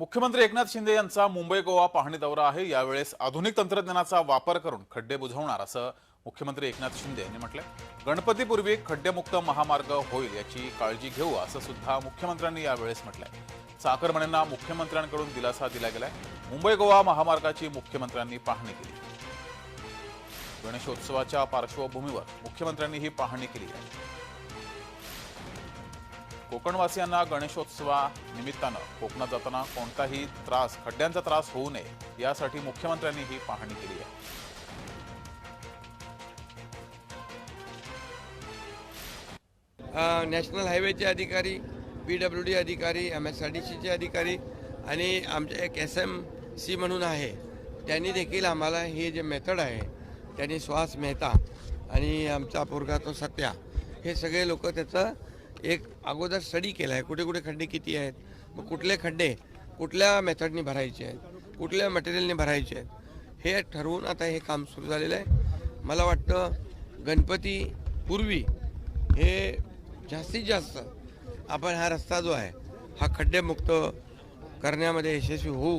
मुख्यमंत्री एकनाथ शिंदे यांचा मुंबई गोवा पाहणी दौरा आहे. यावेळेस आधुनिक तंत्रज्ञानाचा वापर करून खड्डे बुजवणार असं मुख्यमंत्री एकनाथ शिंदे यांनी म्हटलंय. गणपतीपूर्वी खड्डेमुक्त महामार्ग होईल याची काळजी घेऊ असं सुद्धा मुख्यमंत्र्यांनी यावेळेस म्हटलंय. चाकरमान्यांना मुख्यमंत्र्यांकडून दिलासा दिला गेलाय. मुंबई गोवा महामार्गाची मुख्यमंत्र्यांनी पाहणी केली. गणेशोत्सवाच्या पार्श्वभूमीवर मुख्यमंत्र्यांनी ही पाहणी केली आहे. कोकणवासियांना गणेशोत्सवानिमित्तानं कोकणात जाताना कोणताही त्रास खड्ड्यांचा त्रास होऊ नये यासाठी मुख्यमंत्र्यांनी ही पाहणी केली आहे. नॅशनल हायवेचे अधिकारी पी डब्ल्यू डी अधिकारी एम एस आर डी सीचे अधिकारी आणि आमचे एक एस एम सी म्हणून आहे त्यांनी देखील आम्हाला हे जे मेथड आहे त्यांनी श्वास मेहता आणि आमचा पोरगा तो सत्या हे सगळे लोक त्याचं एक अगोदर स्टडी केला आहे. कुठे कुठे खड्डे किती आहेत? मग कुठले खड्डे कुठल्या मेथडनी भरायचे आहेत? कुठल्या मटेरियलने भरायचे आहेत? हे ठरवून आता हे काम सुरू झालेलं आहे. मला वाटतं गणपती पूर्वी हे जास्तीत जास्त आपण हा रस्ता जो आहे हा खड्डेमुक्त करण्यामध्ये यशस्वी होऊ